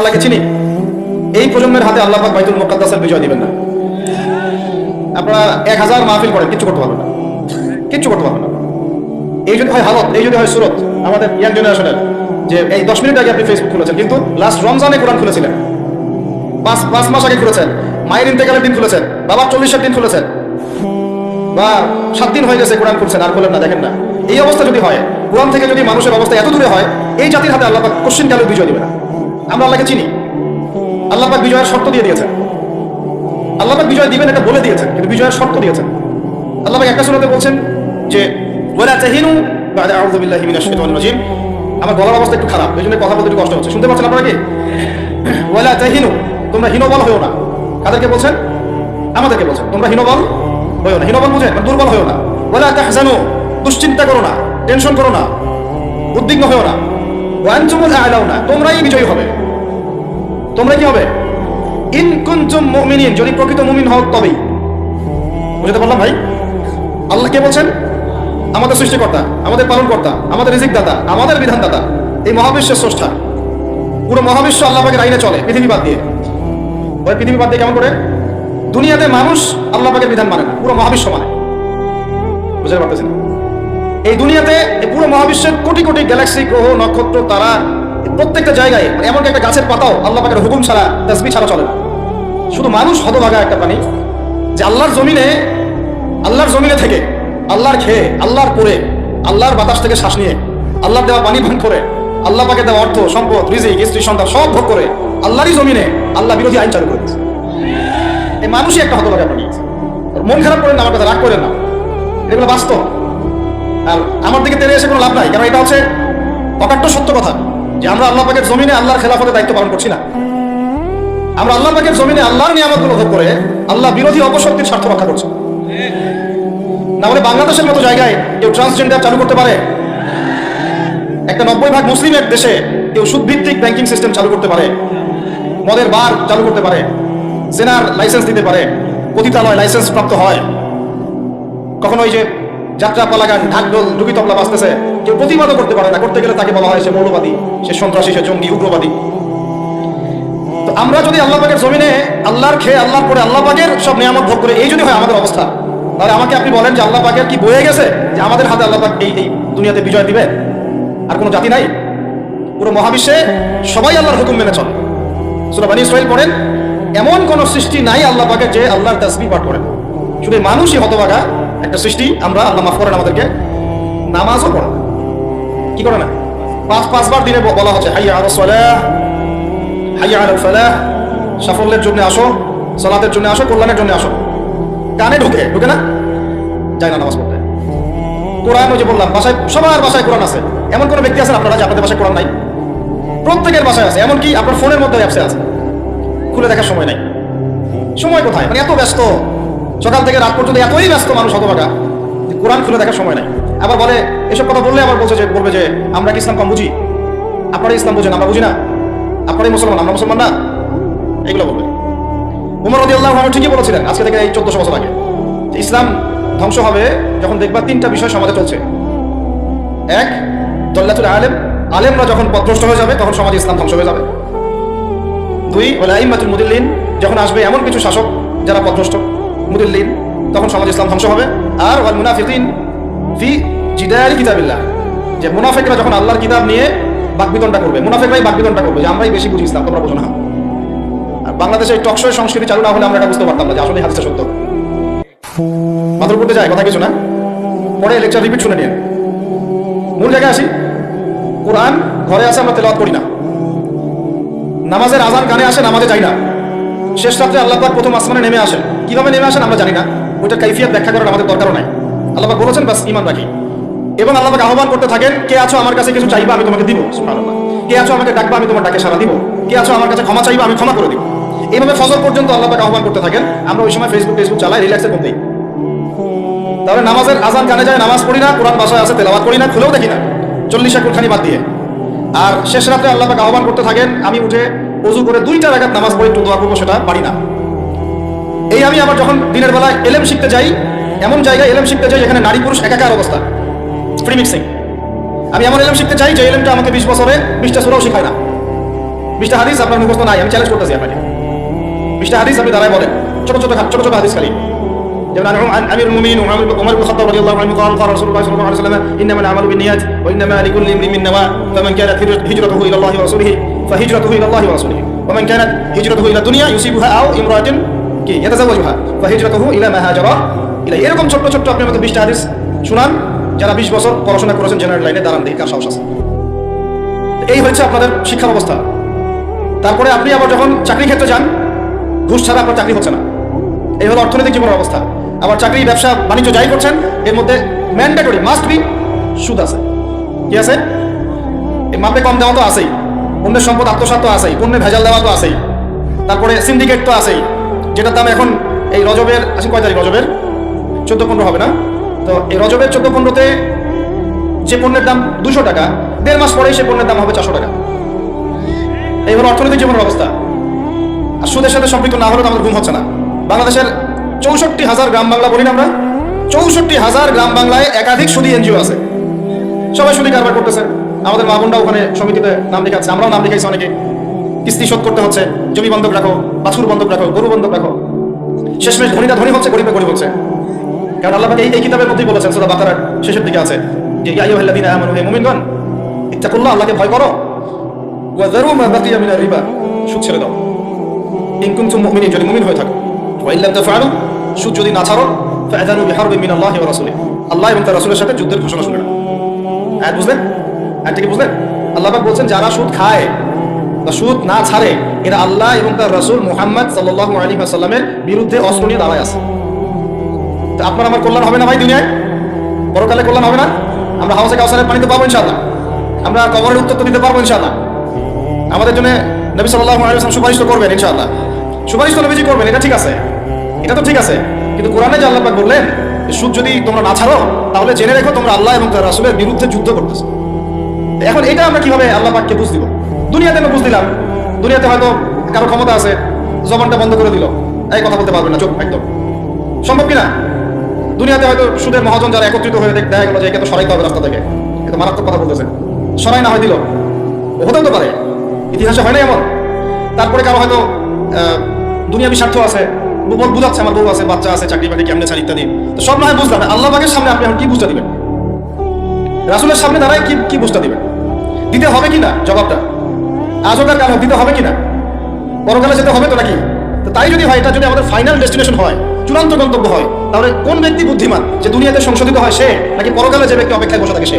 আল্লাহকে চিনি? এই প্রজন্মের হাতে আল্লাহ বাইতুল মুকাদ্দাসের বিজয় দিবেন না। আপনারা এক হাজার মাহফিল করেন, কিচ্ছু করতে পারবেন না। কিচ্ছু করতে পারবেন না। এই যদি হয় হালত, এই যদি হয় সুরত, আমাদের ইয়াং জেনারেশনের, যে এই দশ মিনিট আগে আপনি ফেসবুক খুলেছেন, কিন্তু লাস্ট রমজানে কোরআন খুলেছিলেন। পাঁচ পাঁচ মাস আগে খুলেছেন। মায়ের ইন্তেকালের দিন খুলেছেন। বাবার চল্লিশের দিন খুলেছেন। বা সাত দিন হয়ে গেছে কোরআন খুলছেন, আর খুলেন না, দেখেন না। এই অবস্থা যদি হয়, কোরআন থেকে যদি মানুষের অবস্থা এত দূরে হয়, এই জাতির হাতে আল্লাহ কোশ্চিন কালে বিজয় দেবে না। আমরা আল্লাহকে চিনি। আল্লাহ পাক বিজয়ের শর্ত দিয়ে দিয়েছেন। আল্লাহ পাক বিজয় দিবেন এটা বলে দিয়েছেন, কিন্তু বিজয়ের শর্ত দিয়েছেন। আল্লাহ পাক একটা সুরাতে বলছেন যে, ওয়ালা তাহিনু বাদা, আউযু বিল্লাহি মিনাশ রাজিম। আমার গলার অবস্থা একটু খারাপ, এই জন্য কথা বলতে একটু কষ্ট হচ্ছে। শুনতে পাচ্ছেন আপনারা কি? ওয়ালা তাহিনু, তোমরা হীনবল হয়েও না। কাদেরকে বলছেন? আমাদেরকে বলছেন, তোমরা হীনবল হয়েও না। হীনবল বুঝেন মানে দুর্বল হয়েও না। ওয়ালা তাহজানু, দুশ্চিন্তা করো না, টেনশন করো না, উদ্বিগ্ন হয়েও না। ওয়ানতুমুল আ'লাউনা, তোমরাই বিজয়ী হবে। তোমরা কি হবে? ইন কুনতুম মুমিনিন, যদি প্রকৃত মুমিন হও তবেই। বুঝতে পারলাম ভাই? আল্লাহ কে বলছেন? আমাদের সৃষ্টিকর্তা, আমাদের পালনকর্তা, আমাদের রিজিক দাতা আমাদের বিধানদাতা। এই মহাবিশ্বের স্রষ্টা। পুরো মহাবিশ্ব আল্লাহ পাকের আইনে চলে, পৃথিবী বাদ দিয়ে। ওই পৃথিবী বাদ দিয়ে কেমন করে? দুনিয়াতে মানুষ আল্লাহ পাকের বিধান মানে না, পুরো মহাবিশ্ব মানে। বুঝতে পারতেছেন? এই দুনিয়াতে পুরো মহাবিশ্বের কোটি কোটি গ্যালাক্সি গ্রহ, নক্ষত্র, তারা প্রত্যেকটা জায়গায় মানে এমনকি একটা গাছের পাতাও আল্লাহ পাকের হুকুম ছাড়া তাসবি ছাড়া চলে না। শুধু মানুষ হতভাগা একটা প্রাণী যে আল্লাহর জমিনে আল্লাহর জমিনে থেকে আল্লাহর খেয়ে, আল্লাহর পরে আল্লাহর বাতাস থেকে শ্বাস নিয়ে, আল্লাহর দেওয়া পানি ভাঙ করে, আল্লাহ পাকে দেওয়া অর্থ, সম্পদ, রিজিক, স্ত্রী, সন্তান সব ভোগ করে আল্লাহরই জমিনে আল্লাহ বিরোধী আইন চালু করে দিয়েছে এই মানুষই একটা হতভাগা ওর মন খারাপ করেন না, আমার কথা রাগ করেন না। এগুলো বাস্তব। আর আমার দিকে তেরে এসে কোনো লাভ নাই কারণ এটা হচ্ছে অকাট্য সত্য কথা। যে আমরা আল্লাহ পাকের জমিনে আল্লাহর খেলাফতের দায়িত্ব পালন করছি না। আমরা আল্লাহ পাকের জমিনে আল্লাহর নিয়ামতগুলো ভোগ করে আল্লাহ বিরোধী অপশক্তির স্বার্থ রক্ষা করছি। না হলে বাংলাদেশের মতো জায়গায় কেউ ট্রান্সজেন্ডার চালু করতে পারে। একটা নব্বই ভাগ মুসলিমের দেশে কেউ সুদভিত্তিক ব্যাংকিং সিস্টেম চালু করতে পারে। মদের বার চালু করতে পারে। জেনার লাইসেন্স দিতে পারে। পতিতালয় লাইসেন্স প্রাপ্ত হয়। কখনো ওই যে যাত্রা পালাগান ঢাকঢোল ডুবি তবলা বাজতেছে। কেউ প্রতিবাদও করতে পারে না। করতে গেলে তাকে বলা হয় সে মৌলবাদী, সে সন্ত্রাসী, সে জঙ্গি, উগ্রবাদী। তো আমরা যদি আল্লাহ পাকের জমিনে আল্লাহর খেয়ে আল্লাহর পরে আল্লাহ পাকের সব নিয়ামত ভোগ করে এই যদি হয় আমাদের অবস্থা, তাহলে আমাকে আপনি বলেন যে আল্লাহ পাকের কি বয়ে গেছে যে আমাদের হাতে আল্লাহ পাক এই এই দুনিয়াতে বিজয় দিবে? আর কোনো জাতি নাই? পুরো মহাবিশ্বে সবাই আল্লাহর হুকুম মেনে চলে। সুরা বানী ইসরাইল পড়েন, এমন কোন সৃষ্টি নাই আল্লাহ পাকের যে আল্লাহর তাসবি পাঠ করেন। শুধু মানুষই হতভাগা একটা সৃষ্টি, আমরা আল্লাহ মাফ করেন আমাদেরকে, নামাজও পড়ে কি করে না? পাঁচ, পাঁচবার দিনে বলা হচ্ছে, হাইয়া আলো সলাহ, হাইয়া আলো ফালাহ, সাফল্যের জন্য আসো, সলাতের জন্য আসো, কল্যাণের জন্য আসো। কানে ঢুকে ঢুকে না? যায় না নামাজ পড়তে। কোরআন ওই যে বললাম, বাসায়, সবার বাসায় কোরআন আছে। এমন কোনো ব্যক্তি আছেন আপনারা যে আপনাদের বাসায় কোরআন নাই? প্রত্যেকের বাসায় আছে, এমনকি আপনার ফোনের মধ্যে অ্যাপসে আছে। খুলে দেখার সময় নাই। সময় কোথায়? মানে এত ব্যস্ত। সকাল থেকে রাত পর্যন্ত এতই ব্যস্ত মানুষ হতভাগা কোরআন খুলে দেখার সময় নাই। আবার বলে, এসব কথা বললে আবার বলছে যে, বলবে যে, আমরা কি ইসলাম কম বুঝি? আপনারা ইসলাম বুঝেন, আমরা বুঝি না। আপনারাই মুসলমান, আমরা মুসলমান না। এগুলো বলবে। উমর রদি আল্লাহ ঠিকই বলেছিলেন, আজকে থেকে এই চোদ্দশো বছর আগে ইসলাম ধ্বংস হবে যখন দেখবা তিনটা বিষয় সমাজে চলছে। এক, দল্লাতুল আলেম, আলেমরা যখন পথভ্রষ্ট হয়ে যাবে, তখন সমাজে ইসলাম ধ্বংস হয়ে যাবে। দুই, ওলা ইমাতুল মুদিল্লিন, যখন আসবে এমন কিছু শাসক যারা পথভ্রষ্ট, মুদিল্লিন, তখন সমাজ ইসলাম ধ্বংস হবে। আর ওয়াল ফি জিদায়ারি কিতাবিল্লাহ। যে মুনাফিকরা যখন আল্লাহর কিতাব নিয়ে বাকবিতনটা করবে, মুনাফিকরাই বাকবিতনটা করবে যে আমরাই বেশি বুঝি ইসলাম, তোমরা বোঝো না। আর বাংলাদেশে এই টকশোয় সংস্কৃতি চালু না হলে আমরা এটা বুঝতে পারতাম না যে আসলে হাদিসটা সত্য। মাথার করতে যায় কথা কিছু না? পরে লেকচার রিপিট শুনে নিন মূল জায়গায় আসি। কোরআন ঘরে আছে আমরা তেলাওয়াত করি না। নামাজের আজান কানে আসে, নামাজে যাই না। শেষ রাত্রে আল্লাহ পাক প্রথম আসমানে নেমে আসেন। কীভাবে নেমে আসেন আমরা জানি না। ওইটা কাইফিয়াত ব্যাখ্যা করার আমাদের দরকারও নাই। আল্লাহ বলেছেন, বাস ইমান রাখি। এবং আল্লাহ পাক আহ্বান করতে থাকেন, কে আছো আমার কাছে কিছু চাইবা, আমি তোমাকে দিব। কে আছো আমাকে ডাকবা, আমি তোমার ডাকে সারা দিব। কে আছো আমার কাছে ক্ষমা চাইবা, আমি ক্ষমা করে দিব। এইভাবে ফজর পর্যন্ত আল্লাহ পাক আহ্বান করতে থাকেন। আমরা ওই সময় ফেসবুক ফেসবুক চালাই রিল্যাক্সের মধ্যেই তাহলে নামাজের আজান কানে যায়, নামাজ পড়ি না, কোরআন বাসায় আছে, তেলাওয়াত করি না, খুলেও দেখি না। চল্লিশ কুরখানি বাদ দিয়ে। আর শেষ রাতে আল্লাহ পাক আহ্বান করতে থাকেন, আমি উঠে অজু করে দুইটা রাখাত নামাজ পড়ে একটু দোয়া করব, সেটা পারি না। এই আমি আবার যখন দিনের বেলায় এলেম শিখতে যাই এমন জায়গায় এলেম শিখতে যাই যেখানে নারী পুরুষ একাকার অবস্থা ফ্রি মিক্সিং আমি এমন এলেম শিখতে চাই যে এলেমটা আমাকে বিশ বছরে বিশটা সুরাও শেখায় না বিশটা হাদিস আপনার মুখস্থ নাই আমি চ্যালেঞ্জ করতেছি আপনাকে বিশটা হাদিস আপনি দাঁড়ায় বলেন ছোট ছোট ছোট ছোট হাদিস খালি যেমন عن عن امير المؤمنين وعمر عمر بن الخطاب رضي الله عنه قال قال رسول الله صلى الله عليه وسلم انما الاعمال بالنيات وانما لكل امرئ من نوى فمن كانت هجرة- هجرته الى الله ورسوله فهجرته الى الله ورسوله ومن كانت هجرته الى الدنيا يصيبها او امراه কি يتزوجها فهجرته الى ما هاجر এটা এরকম ছোট্ট ছোট্ট আপনি আমাদের বিশটা হাদিস শুনান, যারা বিশ বছর পড়াশোনা করেছেন জেনারেল লাইনে দাঁড়ান দেখি কার সাহস আছে। এই হচ্ছে আপনাদের শিক্ষা ব্যবস্থা তারপরে আপনি আবার যখন চাকরি ক্ষেত্রে যান, ঘুষ ছাড়া আপনার চাকরি হচ্ছে না। এই হলো অর্থনৈতিক জীবনের অবস্থা। আবার চাকরি, ব্যবসা, বাণিজ্য যাই করছেন, এর মধ্যে ম্যান্ডেটরি মাস্ট বি সুদ আছে। কি আছে? এই মাপে কম দেওয়া তো আছেই। অন্যের সম্পদ আত্মসাত তো আছেই। পণ্যের ভেজাল দেওয়া তো আছেই। তারপরে সিন্ডিকেট তো আছেই। যেটার দাম এখন এই রজবের আছে কয় তারিখ রজবের? চোদ্দ পনেরো হবে না? তো এই রজবের চোদ্দ পনেরোতে যে পণ্যের দাম দুশো টাকা, দেড় মাস পরেই সে পণ্যের দাম হবে চারশো টাকা। এই হলো অর্থনৈতিক জীবনের অবস্থা। আর সুদের সাথে সম্পৃক্ত না হলে আমাদের ঘুম হচ্ছে না। বাংলাদেশের চৌষট্টি হাজার গ্রাম বাংলা বলি না আমরা। চৌষট্টি হাজার গ্রাম বাংলায় একাধিক সুদী এনজিও আছে। সবাই সুদী কারবার করতেছে। আমাদের মা বোনরা ওখানে সমিতিতে নাম লেখাচ্ছে। আমরাও নাম লিখাইছি অনেকে। কিস্তি শোধ করতে হচ্ছে। জমি বন্ধক রাখো, বাছুর বন্ধক রাখো, গরু বন্ধক রাখো। শেষমেশ ধনীরা ধনী হচ্ছে গরিবে গরিব হচ্ছে। কারণ আল্লাহ এই কিতাবের মধ্যেই বলেছেন, সুরা বাকারার শেষের দিকে আছে যে, ইয়া আইয়ুহাল্লাযীনা আমানু, হে মুমিনগণ, ইত্তাকুল্লাহ, আল্লাহকে ভয় করো। ওয়া যারু মা বাকিয়া মিনার রিবা, সুদ ছেড়ে দাও। ইন কুনতুম মুমিনিন, যদি মুমিন হয়ে থাকো। ওয়া ইল্লাম তাফআলু, সুদ যদি না ছাড়ো আল্লাহি ওয়া আল্লাহ এবং তার রাসূলের সাথে যুদ্ধের ঘোষণা শুনে হ্যাঁ বুঝলেন? বুঝলেন? আল্লাহ পাক বলছেন, যারা সুদ খায় বা সুদ না ছাড়ে, এরা আল্লাহ এবং তার রাসূল মুহাম্মদ সাল্লাল্লাহু আলাইহি ওয়াসাল্লামের বিরুদ্ধে অস্ত্র নিয়ে দাঁড়ায় আছে। তো আপনার আমার কল্যাণ হবে না ভাই দুনিয়ায়? পরকালে কল্যাণ হবে না? আমরা হাউসে কাউসারের পানিতে পাবো ইনশাআল্লাহ। আমরা কবরের উত্তর তো দিতে পারব ইনশাআল্লাহ। আমাদের জন্য নবী আলাইহি সুপারিশ তো করবেন ইনশাআল্লাহ। সুপারিশ তো নবীজি করবেন, এটা ঠিক আছে। এটা তো ঠিক আছে। কিন্তু কোরআনে যে আল্লাহ বললেন সুদ যদি তোমরা না ছাড়ো, তাহলে জেনে রেখো তোমরা আল্লাহ এবং তার রাসূলের বিরুদ্ধে যুদ্ধ করতেছো। এখন এটা আমরা কীভাবে আল্লাহ পাককে বুঝ দিব? দুনিয়াতে আমরা বুঝ দিলাম। দুনিয়াতে হয়তো কারও ক্ষমতা আছে, জবানটা বন্ধ করে দিল। এই কথা বলতে পারবে না চোখ একদম। সম্ভব কিনা দুনিয়াতে হয়তো সুদের মহাজন যারা একত্রিত হয়ে দেখ- গেল যে একে তো সরাইতে হবে রাস্তা থেকে। এত মারাত্মক কথা বলতেছে। সরাই না হয় দিল। হতেও তো পারে। ইতিহাসে হয় না এমন। তারপরে কারও হয়তো আহ, দুনিয়াবি স্বার্থ আছে বু- বুঝাচ্ছে আমার বউ আছে বাচ্চা আছে চাকরি বাকরি কেমনে ছাড় ইত্যাদি। তো সব না হয় বুঝলাম আল্লাহ বাগের সামনে আপনি এখন কি বুঝতে দিবেন? রাসুলের সামনে দাঁড়ায় কি কি বুঝতে দিবেন? দিতে হবে কিনা জবাবটা। আজকার কাল দিতে হবে কিনা পরকালে যেতে হবে তো নাকি? তো তাই যদি হয় এটা যদি আমাদের ফাইনাল ডেস্টিনেশন হয় চূড়ান্ত গন্তব্য হয় তাহলে কোন ব্যক্তি বুদ্ধিমান যে দুনিয়াতে সংশোধিত হয় সে, নাকি পরকালে যে ব্যক্তি অপেক্ষায় বসে থাকে সে?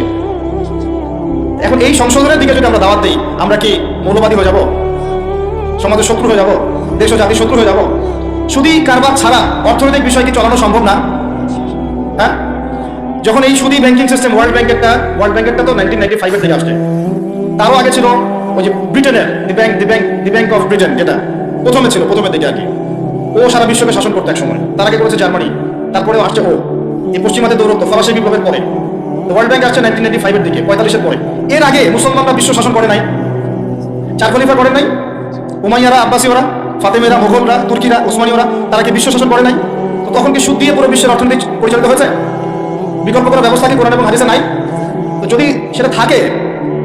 এখন এই সংশোধনের দিকে যদি আমরা দাওয়াত দিই, আমরা কি মৌলবাদী হয়ে যাব? সমাজের শত্রু হয়ে যাব? দেশ ও জাতির শত্রু হয়ে যাব? শুধু কারবার ছাড়া অর্থনৈতিক বিষয় কি চলানো সম্ভব না? হ্যাঁ? যখন এই সুদী ব্যাংকিং সিস্টেম ওয়ার্ল্ড ব্যাংকেরটা ওয়ার্ল্ড ব্যাংকেরটা তো নাইনটিন নাইনটি ফাইভের থেকে আসছে। তারও আগে ছিল ওই যে ব্রিটেনের the bank the bank the bank of Britain যেটা। প্রথমে ছিল, প্রথমের দিকে আর কি। ও সারা বিশ্বকে শাসন করতে এক সময় তার আগে করেছে জার্মানি। তারপরেও আসছে ও। এই পশ্চিমাতে দৌরত্ব ফরাসি বিপ্লবের পরে। ওয়ার্ল্ড ব্যাংক আসছে নাইনটিন নাইনটি ফাইভের দিকে, পঁয়তাল্লিশের পরে। এর আগে মুসলমানরা বিশ্ব শাসন করে নাই। চার খলিফা করে নাই। উমাইয়ারা আব্বাসী ওরা ফাতেমেরা মোগলরা তুর্কিরা, উসমানীয়রা, তারা কি বিশ্ব শাসন করে নাই? তো তখন কি সুদ দিয়ে পুরো বিশ্বের অর্থনীতি পরিচালিত হয়েছে? বিকল্প কোনো ব্যবস্থা কি কোরআন এবং হাদিসে নাই? তো যদি সেটা থাকে,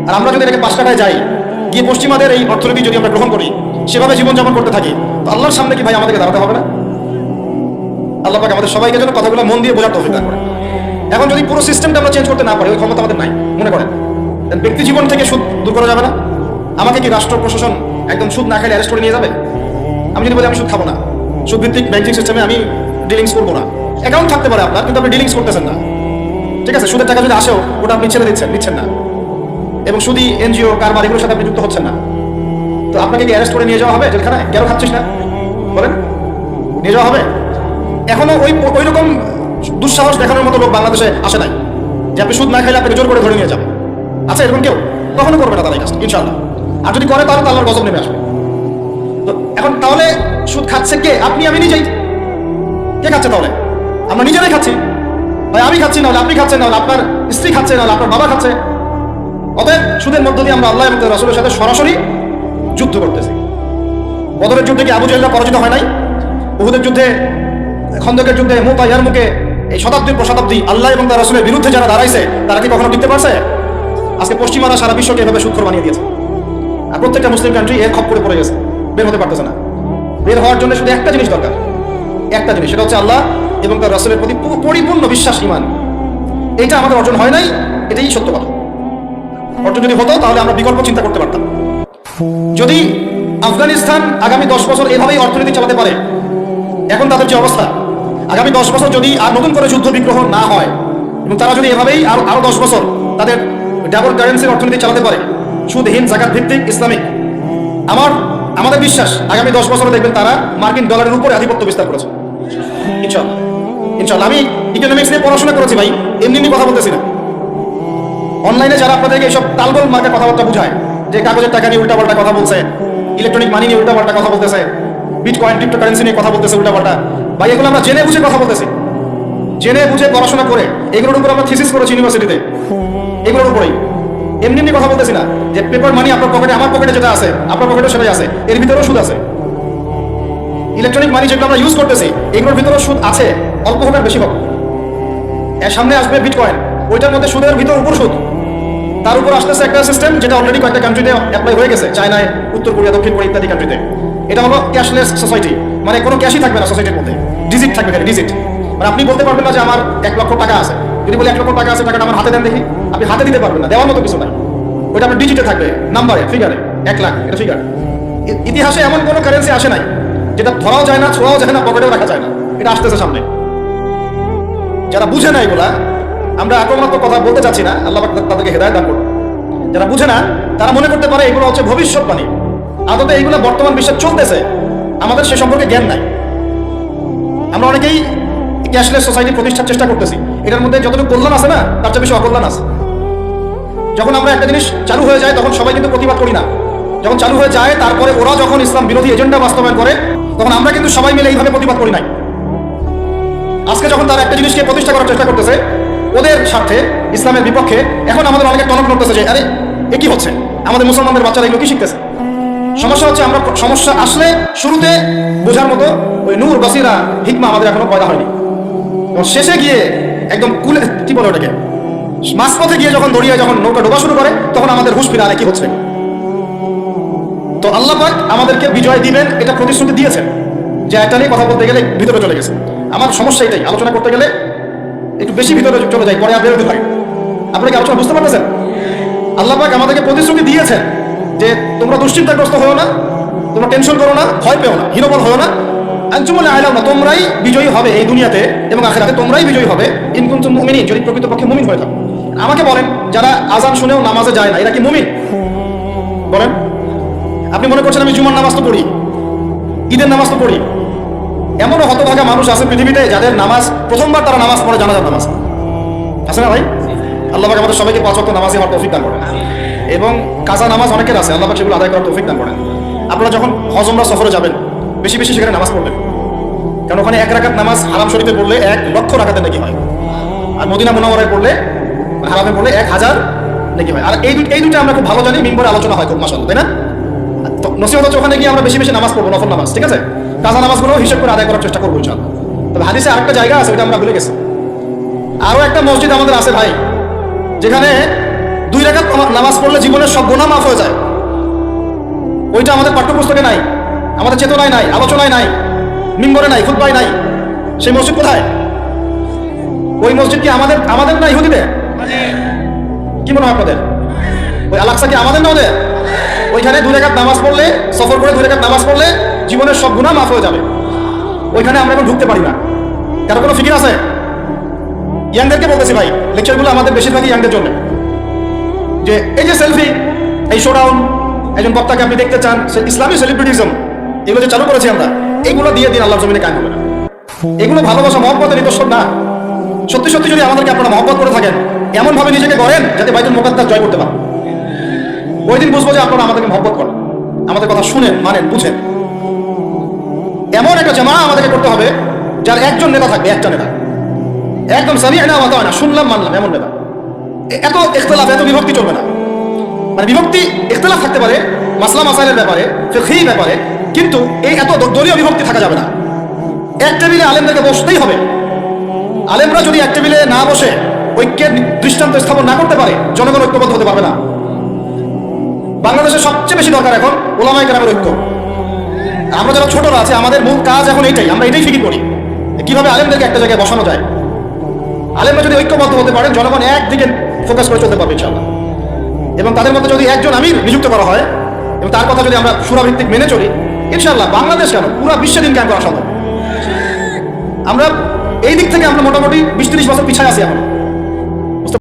আর আমরা যদি এটাকে পাশ কাটায় যাই, গিয়ে পশ্চিমাদের এই অর্থনীতি যদি আমরা গ্রহণ করি, সেভাবে জীবনযাপন করতে থাকি, তো আল্লাহর সামনে কি ভাই আমাদেরকে দাঁড়াতে হবে না? আল্লাহ পাক আমাদের সবাইকে যেন কথাগুলো মন দিয়ে বোঝার তৌফিক করে এখন যদি পুরো সিস্টেমটা আমরা চেঞ্জ করতে না পারি, ওই ক্ষমতা আমাদের নাই, মনে করেন। ব্যক্তি জীবন থেকে সুদ দূর করা যাবে না। আমাকে কি রাষ্ট্র প্রশাসন একদম সুদ না খাইলে অ্যারেস্ট করে নিয়ে যাবে? আমি যদি বলি আমি সুদ খাব না সুদ ভিত্তিক ব্যাংকিং সিস্টেমে আমি ডিলিংস করব না। অ্যাকাউন্ট থাকতে পারে আপনার, কিন্তু আপনি ডিলিংস করতেছেন না। ঠিক আছে, সুদের টাকা যদি আসেও, ওটা আপনি ছেড়ে দিচ্ছেন, নিচ্ছেন না। এবং সুদি, এনজিও, কারবার, এগুলোর সাথে আপনি যুক্ত হচ্ছেন না। তো আপনাকে কি অ্যারেস্ট করে নিয়ে যাওয়া হবে জেলখানায়? কেন খাচ্ছিস না? বলেন। নিয়ে যাওয়া হবে? এখনও ওই ওই রকম দুঃসাহস দেখানোর মতো লোক বাংলাদেশে আসে নাই। যে আপনি সুদ না খাইলে আপনাকে জোর করে ধরে নিয়ে যাবে। আচ্ছা এরকম কেউ? কখনো করবে না তারা এই ইনশাল্লাহ আর যদি করে তাহলে তো আল্লাহর গজব নেমে আসবে। তো এখন তাহলে সুদ খাচ্ছে কে? আপনি, আমি নিজেই। কে খাচ্ছে তাহলে? আমরা নিজেরাই খাচ্ছি। ভাই, আমি খাচ্ছি না হলে আপনি খাচ্ছেন না হলে আপনার স্ত্রী খাচ্ছে না হলে আপনার বাবা খাচ্ছে। অতএব সুদের মধ্য দিয়ে আমরা আল্লাহ এবং রাসূলের সাথে সরাসরি যুদ্ধ করতেছি। বদরের যুদ্ধে কি আবু জাহেলরা পরাজিত হয় নাই? উহুদের যুদ্ধে খন্দকের যুদ্ধে মুতা মুখে এই শতাব্দীর পর শতাব্দী আল্লাহ এবং তার রাসূলের বিরুদ্ধে যারা দাঁড়াইছে, তারা কি কখনো টিকতে পারছে? আজকে পশ্চিমারা সারা বিশ্বকে এভাবে সুৎখর বানিয়ে দিয়েছে। আর প্রত্যেকটা মুসলিম কান্ট্রি এর খপ করে পড়ে গেছে। বের হতে পারতেছে না। বের হওয়ার জন্য শুধু একটা জিনিস দরকার। একটা জিনিস, সেটা হচ্ছে আল্লাহ এবং তার রাসূলের প্রতি পরিপূর্ণ বিশ্বাস ইমান এইটা আমাদের অর্জন হয় নাই, এটাই সত্য কথা। অর্জন যদি হতো, তাহলে আমরা বিকল্প চিন্তা করতে পারতাম। যদি আফগানিস্তান আগামী দশ বছর এভাবেই অর্থনীতি চালাতে পারে, এখন তাদের যে অবস্থা আগামী দশ বছর যদি আর নতুন করে যুদ্ধ বিগ্রহ না হয়, এবং তারা যদি এভাবেই আরও আরও দশ বছর তাদের ডাবল কারেন্সির অর্থনীতি চালাতে পারে সুদহীন জাকাত ভিত্তিক, ইসলামিক, আমার, আমাদের বিশ্বাস আগামী দশ বছরে দেখবেন তারা মার্কিন ডলারের উপরে আধিপত্য বিস্তার করেছে। ইনশাল্লাহ আমি ইকোনমিক্স নিয়ে পড়াশোনা করেছি ভাই, এমনি এমনি কথা বলতেছি না। অনলাইনে যারা আপনাদেরকে এইসব তালগোল মার্কে কথাবার্তা বুঝায়, যে কাগজের টাকা নিয়ে উল্টাপাল্টা কথা বলছে ইলেকট্রনিক মানি নিয়ে উল্টাপাল্টা কথা বলতেছে বিটকয়েন ক্রিপ্টো কারেন্সি নিয়ে কথা বলতেছে উল্টাপাল্টা ভাই, এগুলো আমরা জেনে বুঝে কথা বলতেছি। জেনে বুঝে পড়াশোনা করে, এগুলোর উপর আমরা থিসিস করেছি ইউনিভার্সিটিতে এগুলোর উপরেই। এমনি এমনি কথা বলতেছি না যে পেপার মানি আপনার পকেটে আমার পকেটে যেটা আছে, আপনার পকেটে সেটাই আছে, এর ভিতরেও সুদ আছে। ইলেকট্রনিক মানি যেগুলো আমরা ইউজ করতেছি, এগুলোর ভিতরেও সুদ আছে, অল্প হোক আর বেশি হোক এর সামনে আসবে বিটকয়েন ওইটার মধ্যে সুদের ভিতর উপর সুদ। তার উপর আসতেছে একটা সিস্টেম যেটা অলরেডি কয়েকটা কান্ট্রিতে অ্যাপ্লাই হয়ে গেছে, চায়নায়, উত্তর কোরিয়া, দক্ষিণ কোরিয়া ইত্যাদি কান্ট্রিতে এটা হলো ক্যাশলেস সোসাইটি মানে কোনো ক্যাশই থাকবে না সোসাইটির মধ্যে। ডিজিট থাকবে খালি, ডিজিট। মানে আপনি বলতে পারবেন না যে আমার এক লক্ষ টাকা আছে। যদি বলি এক লক্ষ টাকা আছে, টাকাটা আমার হাতে দেন দেখি। আপনি হাতে দিতে পারবেন না, দেওয়ার মতো কিছু নাই। ওইটা আপনার ডিজিটে থাকবে নাম্বারে ফিগারে এক লাখ, এটা ফিগার ইতিহাসে এমন কোনো কারেন্সি আসে নাই, যেটা ধরাও যায় না, ছোঁয়াও যায় না, পকেটেও রাখা যায় না। এটা আসতেছে সামনে। যারা বুঝে না এগুলা, আমরা আক্রমণাত্মক কথা বলতে চাচ্ছি না, আল্লাহ তাদেরকে হেদায়ত দান করুন। যারা বুঝে না, তারা মনে করতে পারে এগুলো হচ্ছে ভবিষ্যৎবাণী। আদতে এগুলো বর্তমান বিশ্বে চলতেছে, আমাদের সে সম্পর্কে জ্ঞান নাই। আমরা অনেকেই ক্যাশলেস সোসাইটি প্রতিষ্ঠার চেষ্টা করতেছি। এটার মধ্যে যতটুকু কল্যাণ আছে না, তার চেয়ে বেশি অকল্যাণ আছে। যখন আমরা একটা জিনিস চালু হয়ে যায়, তখন সবাই কিন্তু প্রতিবাদ করি না। যখন চালু হয়ে যায়, তারপরে ওরা যখন ইসলাম বিরোধী এজেন্ডা বাস্তবায়ন করে, তখন আমরা কিন্তু সবাই মিলে এইভাবে প্রতিবাদ করি নাই। আজকে যখন তারা একটা জিনিসকে প্রতিষ্ঠা করার চেষ্টা করতেছে, ওদের স্বার্থে, ইসলামের বিপক্ষে, এখন আমাদের অনেকে টনক করতেছে যে, আরে, এ কি হচ্ছে? আমাদের মুসলমানদের বাচ্চারা এগুলো কি শিখতেছে? সমস্যা হচ্ছে আমরা সমস্যা আসলে শুরুতে বোঝার মতো ওই নূর, বাসিরা, হিকমা আমাদের এখনও পয়দা হয়নি। শেষে গিয়ে একদম কুলে কি বলে ওটাকে? মাঝপথে গিয়ে যখন দড়িয়ে যখন নৌকা ডোবা শুরু করে, তখন আমাদের হুশ ফিরে আরে কি হচ্ছে? তো আল্লাহ পাক আমাদেরকে বিজয় দিবেন, এটা প্রতিশ্রুতি দিয়েছেন। যে একটা নিয়ে কথা বলতে গেলে ভিতরে চলে গেছে। আমার সমস্যা এটাই, আলোচনা করতে গেলে একটু বেশি ভিতরে চলে যায়, পরে আর বেরোতে পারি আপনারা কি আলোচনা বুঝতে পারতেছেন? আল্লাহ পাক আমাদেরকে প্রতিশ্রুতি দিয়েছেন যে তোমরা দুশ্চিন্তাগ্রস্ত হও না, তোমরা টেনশন করো না, ভয় পেও না, হীনবল হও না। আঞ্চুমনে আইলাম না তোমরাই বিজয়ী হবে এই দুনিয়াতে এবং আখেরাতে তোমরাই বিজয়ী হবে। ইনকুম মুমিনী যদি প্রকৃতপক্ষে মুমিন হয়ে থাকো। আমাকে বলেন, যারা আজান শুনেও নামাজে যায় না, এরা কি মুমিন? বলেন। আপনি মনে করছেন আমি জুমার নামাজ তো পড়ি, ঈদের নামাজ তো পড়ি। এমনও হতভাগা মানুষ আছে পৃথিবীতে যাদের নামাজ, প্রথমবার তারা নামাজ পড়ে জানাজার নামাজ। আছে না ভাই? আল্লাহ আমাদের সবাইকে পাঁচ ওয়াক্ত নামাজে আমার তৌফিক দান করেন। এবং কাজা নামাজ অনেকের আছে, আল্লাহ সেগুলো আদায় করার তৌফিক দান করেন। আপনারা যখন হজমরা সফরে যাবেন, বেশি বেশি সেখানে নামাজ পড়বেন। কারণ ওখানে এক রাকাত নামাজ হারাম শরীফে পড়লে এক লক্ষ রাকাতে নাকি হয়। আর মদিনা মুনাওয়ারায় পড়লে হারামে পড়লে এক হাজার নাকি হয়। আর এই এই দুটো আমরা খুব ভালো জানি, মিম্বরে আলোচনা হয় খুব মাসাল তাই না? নসিহত হচ্ছে ওখানে গিয়ে আমরা বেশি বেশি নামাজ পড়ব, নফল নামাজ, ঠিক আছে? কাজা নামাজগুলো হিসেব করে আদায় করার চেষ্টা করব ইনশাল্লাহ তবে হাদিসে আরেকটা জায়গা আছে, ওইটা আমরা ভুলে গেছি। আরও একটা মসজিদ আমাদের আছে ভাই, যেখানে দুই নামা- নামাজ পড়লে জীবনের সব গুণা মাফ হয়ে যায়। ওইটা আমাদের পাঠ্যপুস্তকে নাই, আমাদের চেতনায় নাই, আলোচনায় নাই, মিম্বরে নাই খুদ্ায় নাই। সেই মসজিদ কোথায়? ওই মসজিদ কি আমাদের আমাদের না ইহুদিদের? কি মনে হয় আপনাদের? ওই আলাক্সা কি আমাদের না ওদের? ওইখানে দুই রেখাত নামাজ পড়লে, সফর করে দুই রেখাত নামাজ পড়লে জীবনের সব গুণা মাফ হয়ে যাবে। ওইখানে আমরা এখন ঢুকতে পারি না। কারও কোনো ফিকির আছে? ইয়াংদেরকে বলতেছি ভাই লেকচারগুলো আমাদের বেশিরভাগই ইয়াংদের জন্য। যে এই যে সেলফি এই শোডাউন একজন বক্তাকে আপনি দেখতে চান, সে ইসলামী সেলিব্রিটিজম এগুলো যে চালু করেছি আমরা, এগুলো দিয়ে দিন আল্লাহ জমিনে কাজ হবে না। এগুলো ভালোবাসা মহব্বতের নিদর্শন না। সত্যি সত্যি যদি আমাদেরকে আপনারা মহব্বত করে থাকেন এমন ভাবে নিজেকে গড়েন, যাতে বাইতুল মোকাদ্দাস জয় করতে পারেন। ওই দিন বুঝব যে আপনারা আমাদেরকে মহব্বত করেন, আমাদের কথা শুনেন, মানেন, বুঝেন। এমন একটা জামা আমাদেরকে করতে হবে, যার একজন নেতা থাকবে একটা নেতা। একদম সামি না মাতা না শুনলাম, মানলাম, এমন নেতা। এত ইখতলাফ, এত বিভক্তি চলবে না। মানে বিভক্তি, ইখতলাফ থাকতে পারে, মাসলা মাসাইলের ব্যাপারে ফিকহি ব্যাপারে, কিন্তু এই এত দলীয় বিভক্তি থাকা যাবে না। এক টেবিলে আলেমদেরকে বসতেই হবে। আলেমরা যদি এক টেবিলে না বসে ঐক্যের দৃষ্টান্ত স্থাপন না করতে পারে, জনগণ ঐক্যবদ্ধ হতে পারবে না। বাংলাদেশের সবচেয়ে বেশি দরকার এখন ওলামাই গ্রামের ঐক্য। আমরা যারা ছোটরা আছে, আমাদের মূল কাজ এখন এইটাই, আমরা এটাই ফিকির করি। কীভাবে আলেমদেরকে একটা জায়গায় বসানো যায়। আলেমরা যদি ঐক্যবদ্ধ হতে পারে, জনগণ একদিকে ফোকাস করে চলতে পারবে ইনশাল্লাহ এবং তাদের মধ্যে যদি একজন আমির নিযুক্ত করা হয়, এবং তার কথা যদি আমরা সুরাভিত্তিক মেনে চলি ইনশাল্লাহ বাংলাদেশ কেন? পুরো বিশ্বের দিন ক্যাম্প করা সম্ভব। আমরা এই দিক থেকে আমরা মোটামুটি বিশ তিরিশ বছর পিছায় আছি এখন।